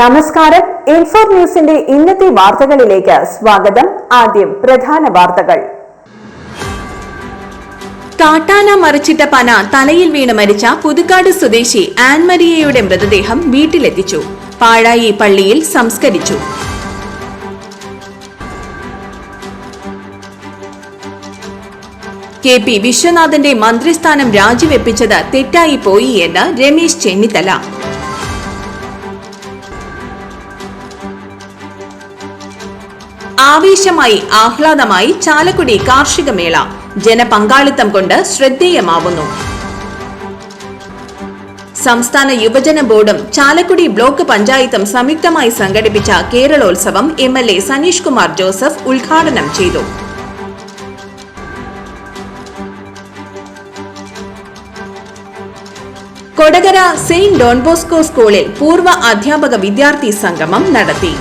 നമസ്കാരം. ഇൻഫോ ന്യൂസിന്റെ ഇന്നത്തെ വാർത്തകളിലേക്ക് സ്വാഗതം. ആദ്യം പ്രധാന വാർത്തകൾ. കാട്ടാന മറിച്ചിട്ട പന തലയിൽ വീണ് മരിച്ച പുതുക്കാട് സ്വദേശി ആൻമരിയയുടെ മൃതദേഹം വീട്ടിലെത്തിച്ചു. പാഴായി പള്ളിയിൽ സംസ്കരിച്ചു. കെ പി വിശ്വനാഥന്റെ മന്ത്രിസ്ഥാനം രാജിവെപ്പിച്ചത് തെറ്റായി പോയി എന്ന് രമേശ് ചെന്നിത്തല. ആവേശമായി ആഹ്ലാദമായി ചാലക്കുടി കാർഷിക മേള ജനപങ്കാളിത്തം കൊണ്ട് ശ്രദ്ധേയമാവുന്നു. സംസ്ഥാന യുവജന ബോർഡും ചാലക്കുടി ബ്ലോക്ക് പഞ്ചായത്തും സംയുക്തമായി സംഘടിപ്പിച്ച Keralotsavam M L A Sanish Kumar Joseph ഉദ്ഘാടനം ചെയ്തു. കൊടകര സെയിന്റ് ഡോൺബോസ്കോ സ്കൂളിൽ പൂർവ അധ്യാപക വിദ്യാർത്ഥി സംഗമം നടത്തി.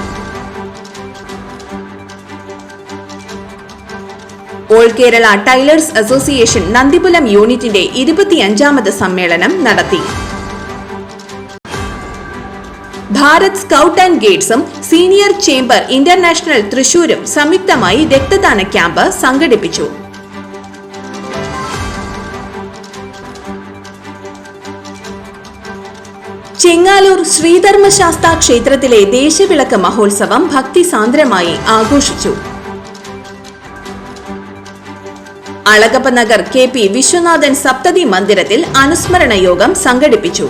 All Kerala tailors association Nandipulam യൂണിറ്റിന്റെ ഇരുപത്തിയഞ്ചാമത് സമ്മേളനം നടത്തി. ഭാരത് സ്കൗട്ട് ആൻഡ് ഗേറ്റ്സും സീനിയർ ചേംബർ ഇന്റർനാഷണൽ തൃശൂരും സംയുക്തമായി രക്തദാന ക്യാമ്പ് സംഘടിപ്പിച്ചു. ചെങ്ങാലൂർ ശ്രീധർമ്മശാസ്ത്ര ക്ഷേത്രത്തിലെ ദേശവിളക്ക് മഹോത്സവം ഭക്തിസാന്ദ്രമായി ആഘോഷിച്ചു. അളഗപ്പ നഗർ കെ പി വിശ്വനാഥൻ സപ്തതി മന്ദിരത്തിൽ അനുസ്മരണ യോഗം സംഘടിപ്പിച്ചു.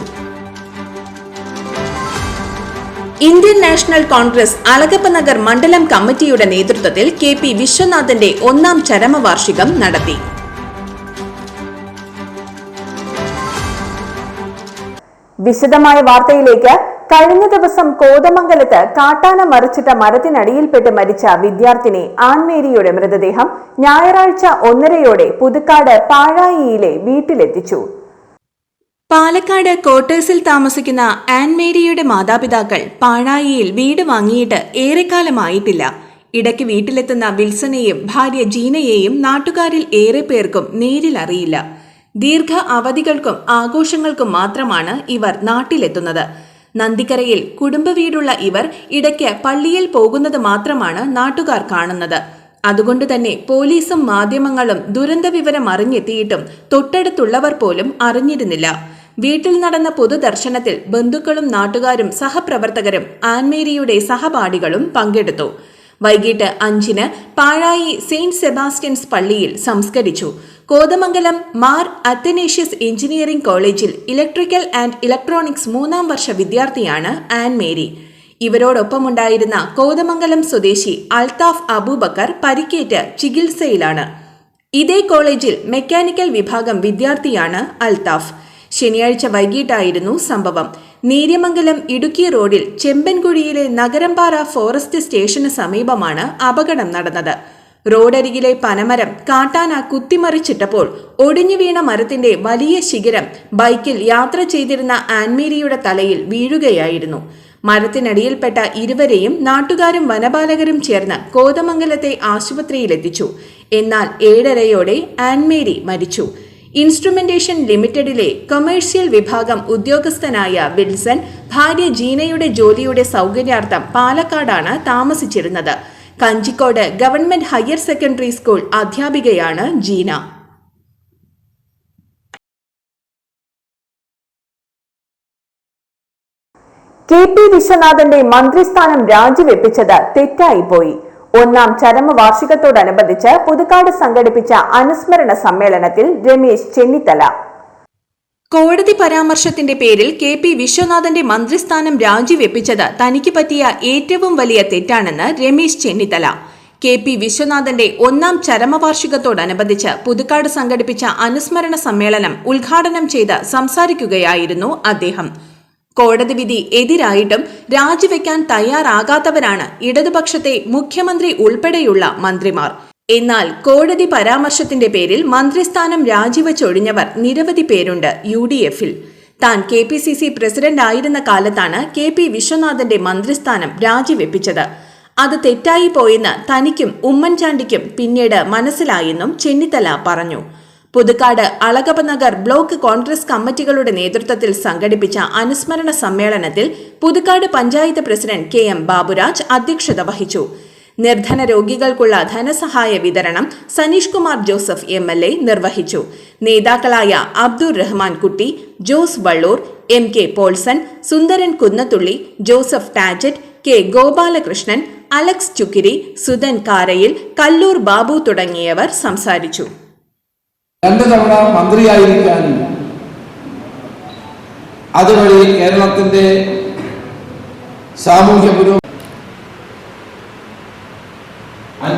ഇന്ത്യൻ നാഷണൽ കോൺഗ്രസ് അളകപ്പ നഗർ മണ്ഡലം കമ്മിറ്റിയുടെ നേതൃത്വത്തിൽ കെ പി വിശ്വനാഥന്റെ ഒന്നാം ചരമവാർഷികം നടത്തി. വിശദമായ വാർത്തയിലേക്ക് കഴിഞ്ഞ ദിവസം കോതമംഗലത്ത് കാട്ടാന മറിച്ചിട്ട മരത്തിനടിയിൽപ്പെട്ട് മരിച്ച വിദ്യാർത്ഥിനി ആൻമേരിയുടെ മൃതദേഹം ഞായറാഴ്ച ഒന്നരയോടെ പുതുക്കാട് പാഴായിയിലെ വീട്ടിലെത്തിച്ചു. പാലക്കാട് ക്വാർട്ടേഴ്സിൽ താമസിക്കുന്ന ആൻമേരിയുടെ മാതാപിതാക്കൾ പാഴായിയിൽ വീട് വാങ്ങിയിട്ട് ഏറെക്കാലമായിട്ടില്ല. ഇടയ്ക്ക് വീട്ടിലെത്തുന്ന വിൽസനെയും ഭാര്യ ജീനയെയും നാട്ടുകാരിൽ ഏറെ പേർക്കും നേരിൽ അറിയില്ല. ദീർഘ അവധികൾക്കും ആഘോഷങ്ങൾക്കും മാത്രമാണ് ഇവർ നാട്ടിലെത്തുന്നത്. നന്ദിക്കരയിൽ കുടുംബ വീടുള്ള ഇവർ ഇടയ്ക്ക് പള്ളിയിൽ പോകുന്നത് മാത്രമാണ് നാട്ടുകാർ കാണുന്നത്. അതുകൊണ്ട് തന്നെ പോലീസും മാധ്യമങ്ങളും ദുരന്ത വിവരം അറിഞ്ഞെത്തിയിട്ടും തൊട്ടടുത്തുള്ളവർ പോലും അറിഞ്ഞിരുന്നില്ല. വീട്ടിൽ നടന്ന പൊതുദർശനത്തിൽ ബന്ധുക്കളും നാട്ടുകാരും സഹപ്രവർത്തകരും ആൻമേരിയുടെ സഹപാഠികളും പങ്കെടുത്തു. വൈകിട്ട് അഞ്ചിന് പാഴായി സെയിന്റ് സെബാസ്റ്റ്യൻസ് പള്ളിയിൽ സംസ്കരിച്ചു. കോതമംഗലം മാർ അത്തനേഷ്യസ് എഞ്ചിനീയറിംഗ് കോളേജിൽ ഇലക്ട്രിക്കൽ ആൻഡ് ഇലക്ട്രോണിക്സ് മൂന്നാം വർഷ വിദ്യാർത്ഥിയാണ് ആൻ മേരി. ഇവരോടൊപ്പമുണ്ടായിരുന്ന കോതമംഗലം സ്വദേശി അൽതാഫ് അബൂബക്കർ പരിക്കേറ്റ് ചികിത്സയിലാണ്. ഇതേ കോളേജിൽ മെക്കാനിക്കൽ വിഭാഗം വിദ്യാർത്ഥിയാണ് അൽതാഫ്. ശനിയാഴ്ച വൈകിട്ടായിരുന്നു സംഭവം. നേര്യമംഗലം ഇടുക്കി റോഡിൽ ചെമ്പൻകുഴിയിലെ നഗരംപാറ ഫോറസ്റ്റ് സ്റ്റേഷന് സമീപമാണ് അപകടം നടന്നത്. റോഡരികിലെ പനമരം കാട്ടാന കുത്തിമറിച്ചിട്ടപ്പോൾ ഒടിഞ്ഞു വീണ മരത്തിന്റെ വലിയ ശിഖരം ബൈക്കിൽ യാത്ര ചെയ്തിരുന്ന ആൻമേരിയുടെ തലയിൽ വീഴുകയായിരുന്നു. മരത്തിനടിയിൽപ്പെട്ട ഇരുവരെയും നാട്ടുകാരും വനപാലകരും ചേർന്ന് കോതമംഗലത്തെ ആശുപത്രിയിലെത്തിച്ചു. എന്നാൽ ഏഴരയോടെ ആൻമേരി മരിച്ചു. ഇൻസ്ട്രുമെന്റേഷൻ ലിമിറ്റഡിലെ കൊമേഴ്സ്യൽ വിഭാഗം ഉദ്യോഗസ്ഥനായ വിൽസൺ ഭാര്യ ജീനയുടെ ജോലിയുടെ സൗകര്യാർത്ഥം പാലക്കാടാണ് താമസിച്ചിരുന്നത്. Kanjikode government higher secondary school അധ്യാപികയാണ് Jeena. K P വിശ്വനാഥന്റെ മന്ത്രിസ്ഥാനം രാജിവെപ്പിച്ചത് തെറ്റായിപ്പോയി ഒന്നാം ചരമവാർഷികത്തോടനുബന്ധിച്ച് പുതുക്കാട് സംഘടിപ്പിച്ച അനുസ്മരണ സമ്മേളനത്തിൽ രമേശ് ചെന്നിത്തല. കോടതി പരാമർശത്തിന്റെ പേരിൽ കെ പി വിശ്വനാഥന്റെ മന്ത്രിസ്ഥാനം രാജിവെപ്പിച്ചത് തനിക്ക് പറ്റിയ ഏറ്റവും വലിയ തെറ്റാണെന്ന് രമേശ് ചെന്നിത്തല. കെ പി വിശ്വനാഥന്റെ ഒന്നാം ചരമവാർഷികത്തോടനുബന്ധിച്ച് പുതുക്കാട് സംഘടിപ്പിച്ച അനുസ്മരണ സമ്മേളനം ഉദ്ഘാടനം ചെയ്ത് സംസാരിക്കുകയായിരുന്നു അദ്ദേഹം. കോടതി വിധി എതിരായിട്ടും രാജിവെക്കാൻ തയ്യാറാകാത്തവരാണ് ഇടതുപക്ഷത്തെ മുഖ്യമന്ത്രി ഉൾപ്പെടെയുള്ള മന്ത്രിമാർ. എന്നാൽ കോടതി പരാമർശത്തിന്റെ പേരിൽ മന്ത്രിസ്ഥാനം രാജിവെച്ചൊഴിഞ്ഞവർ നിരവധി പേരുണ്ട് യു ഡി എഫിൽ താൻ K P C C president ആയിരുന്ന കാലത്താണ് കെ പി വിശ്വനാഥന്റെ മന്ത്രിസ്ഥാനം രാജിവെപ്പിച്ചത്. അത് തെറ്റായി പോയെന്ന് തനിക്കും ഉമ്മൻചാണ്ടിക്കും പിന്നീട് മനസ്സിലായെന്നും ചെന്നിത്തല പറഞ്ഞു. പുതുക്കാട് അളകപ്പ നഗർ ബ്ലോക്ക് കോൺഗ്രസ് കമ്മിറ്റികളുടെ നേതൃത്വത്തിൽ സംഘടിപ്പിച്ച അനുസ്മരണ സമ്മേളനത്തിൽ Puthukkad panchayat president K M Baburaj അധ്യക്ഷത വഹിച്ചു. നിർധന രോഗികൾക്കുള്ള ധനസഹായ വിതരണം Saneesh Kumar Joseph M L A നിർവഹിച്ചു. നേതാക്കളായ Abdur Rahman Kutty Jose Vallur M K Paulson Sundaran Kunnathully Joseph Tajet K Gopalakrishnan Alex Chukkiri Sudhan Karayil Kallur Babu തുടങ്ങിയവർ സംസാരിച്ചു. രണ്ട് തവണ മന്ത്രിയായിരിക്കാനും അതുവഴി കേരളത്തിന്റെ സാമൂഹ്യ പുരോ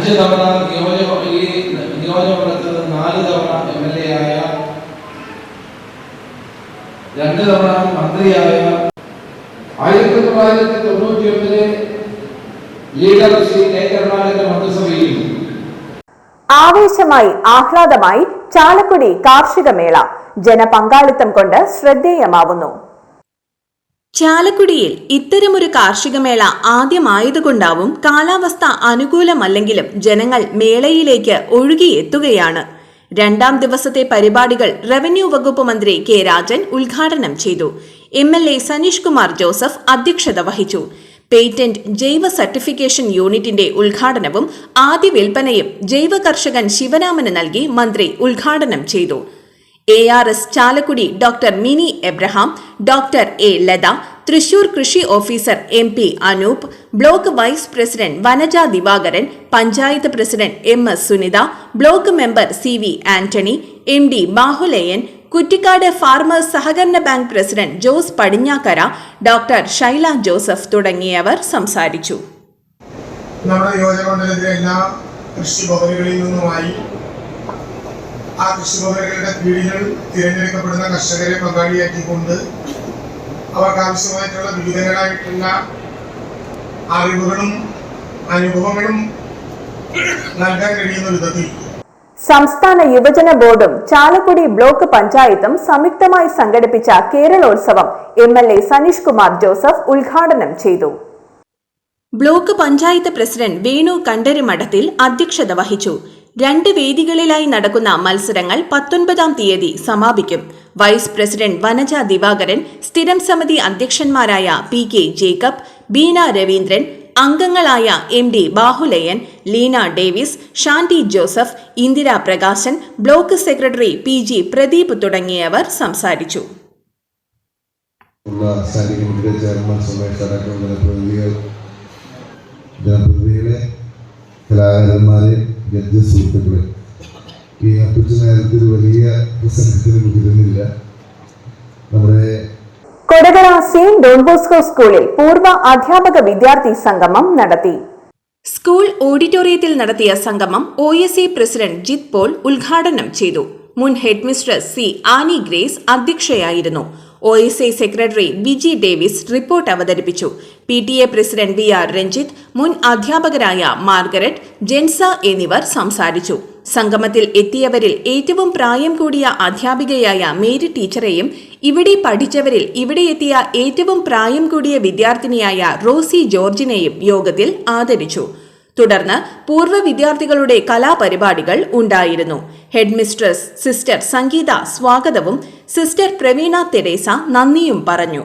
അഞ്ച് തവണ നിയോജക ഈ നിയോജകമണ്ഡലത്തിൽ നിന്ന് നാല് തവണ എം എൽ എ ആയ രണ്ട് തവണ മന്ത്രിയായ ആയിരത്തി തൊള്ളായിരത്തി തൊണ്ണൂറ്റി ഒന്നിലെ ലീഡർ ശ്രീ കെ കരുണാകരന്റെ മന്ത്രിസഭയിൽ. ആവേശമായി ആഹ്ലാദമായി ചാലക്കുടി കാർഷിക മേള ജനപങ്കാളിത്തം കൊണ്ട് ശ്രദ്ധേയമാവുന്നു. ചാലക്കുടിയിൽ ഇത്തരമൊരു കാർഷികമേള ആദ്യമായതുകൊണ്ടാവും കാലാവസ്ഥ അനുകൂലമല്ലെങ്കിലും ജനങ്ങൾ മേളയിലേക്ക് ഒഴുകിയെത്തുകയാണ്. രണ്ടാം ദിവസത്തെ പരിപാടികൾ റവന്യൂ വകുപ്പ് മന്ത്രി കെ രാജൻ ഉദ്ഘാടനം ചെയ്തു. M L A Sanish Kumar Joseph അധ്യക്ഷത വഹിച്ചു. പേറ്റന്റ് ജൈവ സർട്ടിഫിക്കേഷൻ യൂണിറ്റിന്റെ ഉദ്ഘാടനവും ആദ്യ വിൽപ്പനയും ജൈവ കർഷകൻ ശിവരാമന് നൽകി മന്ത്രി ഉദ്ഘാടനം ചെയ്തു. A R S Chalakudy doctor Mini Abraham doctor A Latha Thrissur കൃഷി officer M P Anoop block vice president Vanaja Divakaran panchayat president M S Sunitha block member C V Antony M D Bahulayan Kuttikkad farmers സഹകരണ bank president Jose Padinjakkara doctor Shaila Joseph തുടങ്ങിയവർ സംസാരിച്ചു. നമ്മുടെ നിയോജകമണ്ഡലത്തിലെ എല്ലാ കൃഷിഭവനുകളിൽ നിന്നുമായി ആ കൃഷിഭവനുകളുടെ കീഴിൽ തിരഞ്ഞെടുക്കപ്പെടുന്ന കർഷകരെ പങ്കാളിയാക്കിക്കൊണ്ട് അവർക്ക് ആവശ്യമായിട്ടുള്ള വിവിധങ്ങളായിട്ടുള്ള അറിവുകളും അനുഭവങ്ങളും നൽകാൻ കഴിയുന്ന വിധത്തിൽ. സംസ്ഥാന യുവജന ബോർഡും ചാലക്കുടി ബ്ലോക്ക് പഞ്ചായത്തും സംയുക്തമായി സംഘടിപ്പിച്ച Keralolsavam M L A Saneesh Kumar Joseph ഉദ്ഘാടനം ചെയ്തു. ബ്ലോക്ക് പഞ്ചായത്ത് പ്രസിഡന്റ് വേണു കണ്ടരിമഠത്തിൽ അധ്യക്ഷത വഹിച്ചു. രണ്ട് വേദികളിലായി നടക്കുന്ന മത്സരങ്ങൾ പത്തൊൻപതാം തീയതി സമാപിക്കും. വൈസ് പ്രസിഡന്റ് വനജ ദിവാകരൻ സ്ഥിരം സമിതി അധ്യക്ഷന്മാരായ P K Jacob Beena Raveendran അംഗങ്ങളായ M D Bahulayan Leena Davis Shanty Joseph Indira Prakashan block secretary P G Pradeep തുടങ്ങിയവർ സംസാരിച്ചു. ജനപ്രതിനിധികളെ ജഡ്ജ് സുഹൃത്തുക്കളെ. ഈ നേരത്തെ നേരത്തിൽ വലിയ പ്രസംഗത്തിന് മുതിരുന്നില്ല നമ്മുടെ കൊടകര സെയിന്റ് ഡോൺ ബോസ്കോ സ്കൂളിൽ പൂർവ അധ്യാപക വിദ്യാർത്ഥി സംഗമം നടത്തി. സ്കൂൾ ഓഡിറ്റോറിയത്തിൽ നടത്തിയ സംഗമം O S A president Jith Paul ഉദ്ഘാടനം ചെയ്തു. മുൻ head mistress C Annie Grace അധ്യക്ഷയായിരുന്നു. O S I secretary Viji Davis report അവതരിപ്പിച്ചു. P T A president V R Ranjith മുൻ അധ്യാപകരായ മാർഗരറ്റ് ജെൻസ എന്നിവർ സംസാരിച്ചു. സംഗമത്തിൽ എത്തിയവരിൽ ഏറ്റവും പ്രായം കൂടിയ അധ്യാപികയായ മേരി ടീച്ചറെയും ഇവിടെ പഠിച്ചവരിൽ ഇവിടെ എത്തിയ ഏറ്റവും പ്രായം കൂടിയ വിദ്യാർത്ഥിനിയായ റോസി ജോർജിനെയും യോഗത്തിൽ ആദരിച്ചു. തുടർന്ന് പൂർവ വിദ്യാർത്ഥികളുടെ കലാപരിപാടികൾ ഉണ്ടായിരുന്നു. ഹെഡ്മിസ്ട്രസ് സിസ്റ്റർ സംഗീത സ്വാഗതവും സിസ്റ്റർ പ്രവീണ തെരേസ നന്ദിയും പറഞ്ഞു.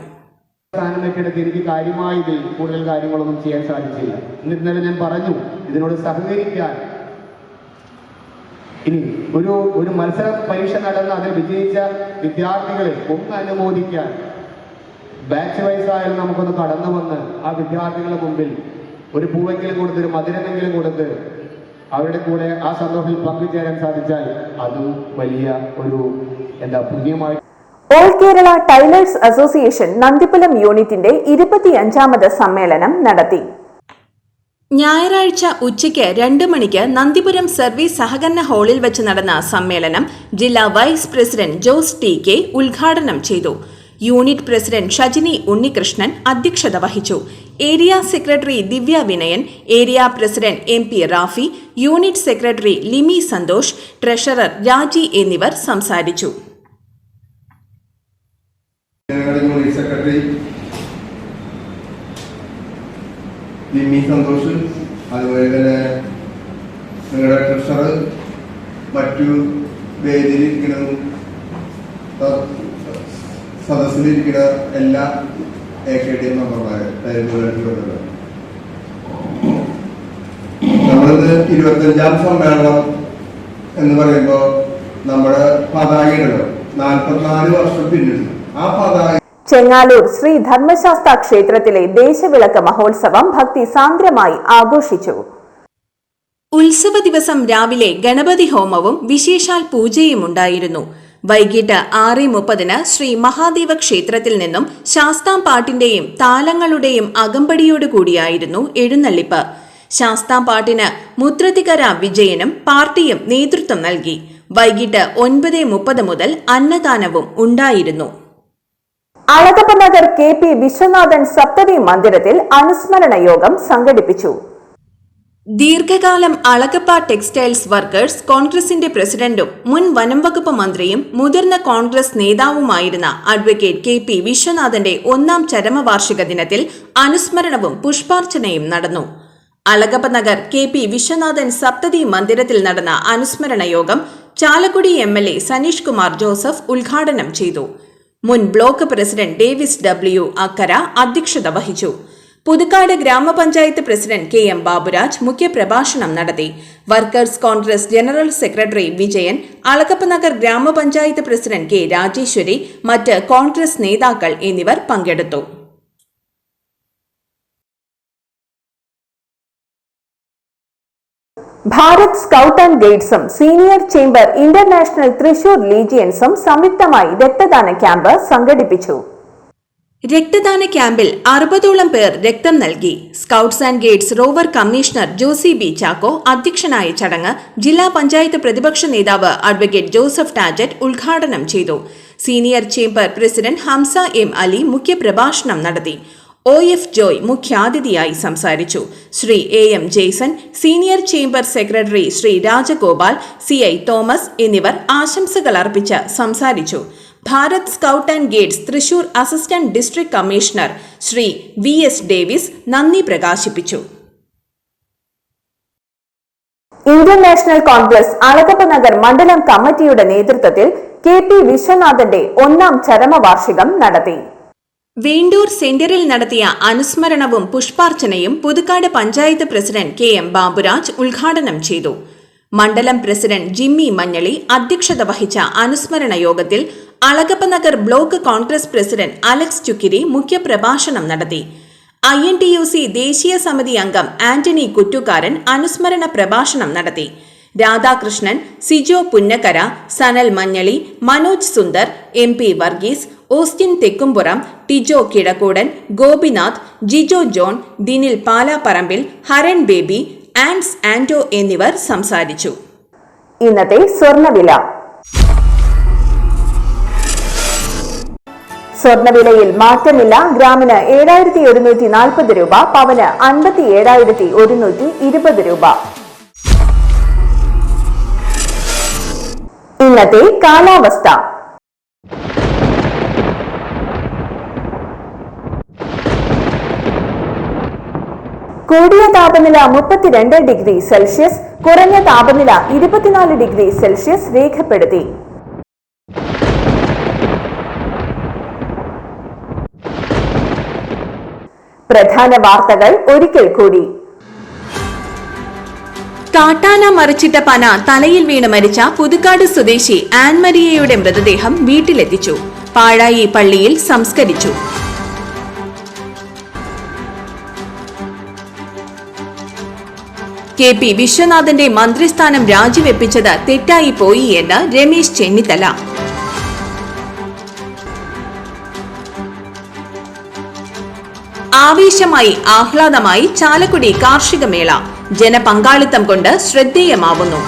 എനിക്ക് കാര്യമായി ഇതിൽ കൂടുതൽ കാര്യങ്ങളൊന്നും ചെയ്യാൻ സാധിച്ചില്ല. എന്നിരുന്നാലും ഞാൻ പറഞ്ഞു ഇതിനോട് സഹകരിക്കാൻ. ഇനി ഒരു ഒരു മത്സര പരീക്ഷ നടന്ന് അതിൽ വിജയിച്ച വിദ്യാർത്ഥികളെ ഒന്ന് അനുമോദിക്കാൻ. ബാച്ച് വൈസ് ആയാലും നമുക്കൊന്ന് കടന്നു വന്ന് ആ വിദ്യാർത്ഥികളുടെ മുമ്പിൽ ഒരു പൂവെങ്കിലും കൊടുത്ത് ഒരു മധുരമെങ്കിലും കൊടുത്ത് അവരുടെ കൂടെ ആ സന്തോഷത്തിൽ പങ്കുചേരാൻ സാധിച്ചാൽ അതും വലിയ ഒരു എന്താ പുണ്യമായി. All Kerala tailors association Nandipulam യൂണിറ്റിന്റെ ഇരുപത്തിയഞ്ചാമത് സമ്മേളനം നടത്തി. ഞായറാഴ്ച ഉച്ചയ്ക്ക് രണ്ട് മണിക്ക് നന്ദിപുരം സർവീസ് സഹകരണ ഹാളിൽ വെച്ച് നടന്ന സമ്മേളനം ജില്ലാ vice president Jose T K ഉദ്ഘാടനം ചെയ്തു. യൂണിറ്റ് പ്രസിഡന്റ് ഷജിനി ഉണ്ണികൃഷ്ണൻ അധ്യക്ഷത വഹിച്ചു. Area secretary Divya Vinayan area president M P Rafi unit secretary Limi Santhosh treasurer Raji എന്നിവർ സംസാരിച്ചു. ട്രഷറർ മറ്റു സദസ്സിലിരിക്കുന്ന എല്ലാ എ കെ ഡി എം മെമ്പർമാരെ നമ്മളിത് ഇരുപത്തഞ്ചാം സമ്മേളനം എന്ന് പറയുമ്പോൾ നമ്മുടെ പതാകയുടെ നാൽപ്പത്തിനാല് വർഷം പിന്നിട്ട്. ആ പതാക ചെങ്ങാലൂർ ശ്രീ ധർമ്മശാസ്ത്ര ക്ഷേത്രത്തിലെ ദേശവിളക്ക് മഹോത്സവം ഭക്തി സാന്ദ്രമായി ആഘോഷിച്ചു. ഉത്സവ ദിവസം രാവിലെ ഗണപതി ഹോമവും വിശേഷാൽ പൂജയും ഉണ്ടായിരുന്നു വൈകിട്ട് ആറ് മുപ്പതിന് ശ്രീ മഹാദേവ ക്ഷേത്രത്തിൽ നിന്നും ശാസ്താം ശാസ്താംപാട്ടിന്റെയും താലങ്ങളുടെയും അകമ്പടിയോടുകൂടിയായിരുന്നു എഴുന്നള്ളിപ്പ്. ശാസ്താം ശാസ്താംപാട്ടിന് മുത്രത്തിക്കര വിജയനും പാർട്ടിയും നേതൃത്വം നൽകി. വൈകിട്ട് ഒൻപത് മുപ്പത് മുതൽ അന്നദാനവും ഉണ്ടായിരുന്നു. അളകപ്പ നഗർ കെ പി വിശ്വനാഥൻ സപ്തതി മന്ദിരത്തിൽ അനുസ്മരണ യോഗം സംഘടിപ്പിച്ചു. ദീർഘകാലം അളകപ്പ ടെക്സ്റ്റൈൽസ് വർക്കേഴ്സ് കോൺഗ്രസിന്റെ പ്രസിഡന്റും മുൻ വനം വകുപ്പ് മന്ത്രിയും മുതിർന്ന കോൺഗ്രസ് നേതാവുമായിരുന്ന അഡ്വക്കേറ്റ് കെ പി വിശ്വനാഥന്റെ ഒന്നാം ചരമവാർഷിക ദിനത്തിൽ അനുസ്മരണവും പുഷ്പാർച്ചനയും നടന്നു. അളകപ്പ നഗർ കെ പി വിശ്വനാഥൻ സപ്തതി മന്ദിരത്തിൽ നടന്ന അനുസ്മരണ യോഗം Chalakudy M L A Saneesh Kumar Joseph ഉദ്ഘാടനം ചെയ്തു. മുൻ block president Davis W Akkara അധ്യക്ഷത വഹിച്ചു. പുതുക്കാട് ഗ്രാമപഞ്ചായത്ത് പ്രസിഡന്റ് കെ എം ബാബുരാജ് മുഖ്യപ്രഭാഷണം നടത്തി. Workers Congress general secretary Vijayan Alagappa Nagar ഗ്രാമപഞ്ചായത്ത് പ്രസിഡന്റ് കെ രാജേശ്വരി മറ്റ് കോൺഗ്രസ് നേതാക്കൾ എന്നിവർ പങ്കെടുത്തു. ഭാരത് സ്കൗട്ട് ആൻഡ് ഗൈഡ്സും സീനിയർ ചേംബർ ഇന്റർനാഷണൽ തൃശൂർ ലീജിയൻസും സംയുക്തമായി രക്തദാന ക്യാമ്പ് സംഘടിപ്പിച്ചു. രക്തദാന ക്യാമ്പിൽ അറുപതോളം പേർ രക്തം നൽകി. Scouts and guides rover commissioner Josy B Chacko അധ്യക്ഷനായ ചടങ്ങ് ജില്ലാ പഞ്ചായത്ത് പ്രതിപക്ഷ നേതാവ് അഡ്വക്കേറ്റ് ജോസഫ് ടാജറ്റ് ഉദ്ഘാടനം ചെയ്തു. Senior chamber president Hamsa M Ali മുഖ്യപ്രഭാഷണം നടത്തി. ഒ എഫ് ജോയ് മുഖ്യാതിഥിയായി സംസാരിച്ചു. Shri A M Jaison senior chamber secretary Shri Rajagopal C I Thomas എന്നിവർ ആശംസകൾ അർപ്പിച്ച് സംസാരിച്ചു. Bharat scout and guides Thrissur assistant district commissioner Shri V S Davis നന്ദി പ്രകാശിപ്പിച്ചു. Indian national Congress Alagappa Nagar മണ്ഡലം കമ്മിറ്റിയുടെ നേതൃത്വത്തിൽ കെ പി വിശ്വനാഥന്റെ ഒന്നാം ചരമവാർഷികം നടത്തി. വേണ്ടൂർ സെന്ററിൽ നടത്തിയ അനുസ്മരണവും പുഷ്പാർച്ചനയും Puthukkad panchayat president K M Baburaj ഉദ്ഘാടനം ചെയ്തു. മണ്ഡലം പ്രസിഡന്റ് ജിമ്മി മഞ്ഞളി അധ്യക്ഷത വഹിച്ച അനുസ്മരണ യോഗത്തിൽ Alagappa Nagar block Congress president Alex Chukkiri മുഖ്യപ്രഭാഷണം നടത്തി. I N T U C ദേശീയ സമിതി അംഗം ആന്റണി കുറ്റുകാരൻ അനുസ്മരണ പ്രഭാഷണം നടത്തി. Radhakrishnan Sijo Punnakkara Sanal Manjali Manoj Sundar M P Varghese Austin Thekkumpuram Tijo Kizhakkoodan Gopinath Jijo John Dinil Palaparambil Haran Baby Ans Anto എന്നിവർ സംസാരിച്ചു. ഇന്നത്തെ സ്വർണവില. സ്വർണവിലയിൽ മാറ്റമില്ല. ഗ്രാമിന് ഏഴായിരത്തി ഒരുന്നൂറ്റി നാൽപ്പത് രൂപ പവന് അൻപത്തി ഏഴായിരത്തി ഒരുന്നൂറ്റി ഇരുപത് രൂപ. ഇന്നത്തെ കാലാവസ്ഥ. കൂടിയ താപനില മുപ്പത്തിരണ്ട് ഡിഗ്രി സെൽഷ്യസ് കുറഞ്ഞ താപനില ഇരുപത്തിനാല് ഡിഗ്രി സെൽഷ്യസ് രേഖപ്പെടുത്തി. പ്രധാന വാർത്തകൾ ഒരിക്കൽ കൂടി. കാട്ടാന മറിച്ചിട്ട പന തലയിൽ വീണ് മരിച്ച പുതുക്കാട് സ്വദേശി ആൻമരിയയുടെ മൃതദേഹം വീട്ടിലെത്തിച്ചു. പാഴായി പള്ളിയിൽ സംസ്കരിച്ചു. കെ പി വിശ്വനാഥന്റെ മന്ത്രിസ്ഥാനം രാജിവെപ്പിച്ചത് തെറ്റായി പോയി എന്ന് രമേശ് ചെന്നിത്തല. ആവേശമായി ആഹ്ലാദമായി ചാലക്കുടി കാർഷിക മേള ജനപങ്കാളിത്തം കൊണ്ട് ശ്രദ്ധേയമാവുന്നു.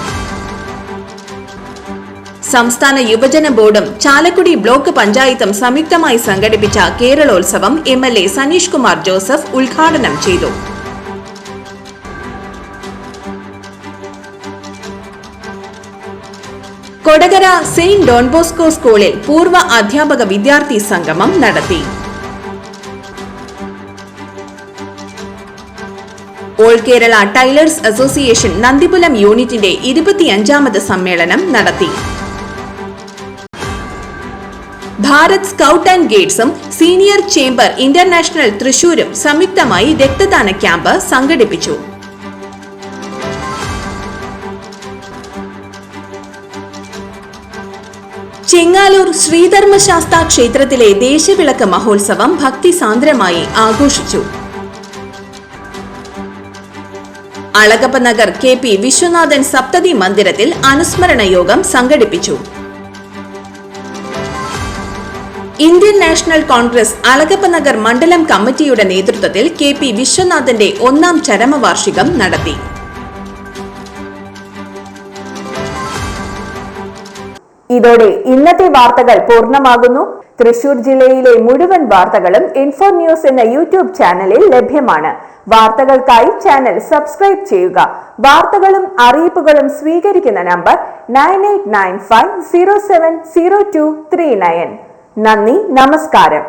സംസ്ഥാന യുവജന ബോർഡും ചാലക്കുടി ബ്ലോക്ക് പഞ്ചായത്തും സംയുക്തമായി സംഘടിപ്പിച്ച Keralolsavam M L A Saneesh Kumar Joseph ഉദ്ഘാടനം ചെയ്തു. കൊടകര സെയിന്റ് ഡോൺബോസ്കോ സ്കൂളിൽ പൂർവ അധ്യാപക വിദ്യാർത്ഥി സംഗമം നടത്തി. All Kerala tailors association Nandipulam യൂണിറ്റിന്റെ ഇരുപത്തിയഞ്ചാമത് സമ്മേളനം നടത്തി. ഭാരത് സ്കൗട്ട് ആൻഡ് ഗൈഡ്സും സീനിയർ ചേംബർ ഇന്റർനാഷണൽ തൃശൂരും സംയുക്തമായി രക്തദാന ക്യാമ്പ് സംഘടിപ്പിച്ചു. ചെങ്ങാലൂർ ശ്രീധർമ്മശാസ്ത്ര ക്ഷേത്രത്തിലെ ദേശവിളക്ക് മഹോത്സവം ഭക്തിസാന്ദ്രമായി ആഘോഷിച്ചു. അളഗപ്പ നഗർ കെ പി വിശ്വനാഥൻ സപ്തതി മന്ദിരത്തിൽ അനുസ്മരണ യോഗം സംഘടിപ്പിച്ചു. Indian national Congress Alagappa Nagar മണ്ഡലം കമ്മിറ്റിയുടെ നേതൃത്വത്തിൽ കെ പി വിശ്വനാഥന്റെ ഒന്നാം ചരമവാർഷികം നടത്തി. ഇതോടെ ഇന്നത്തെ വാർത്തകൾ പൂർണമാകുന്നു. തൃശൂർ ജില്ലയിലെ മുഴുവൻ വാർത്തകളും ഇൻഫോ ന്യൂസ് എന്ന യൂട്യൂബ് ചാനലിൽ ലഭ്യമാണ്. വാർത്തകൾക്കായി ചാനൽ സബ്സ്ക്രൈബ് ചെയ്യുക. വാർത്തകളും അറിയിപ്പുകളും സ്വീകരിക്കുന്ന number nine nine five zero seven zero two three nine. നന്ദി നമസ്കാരം.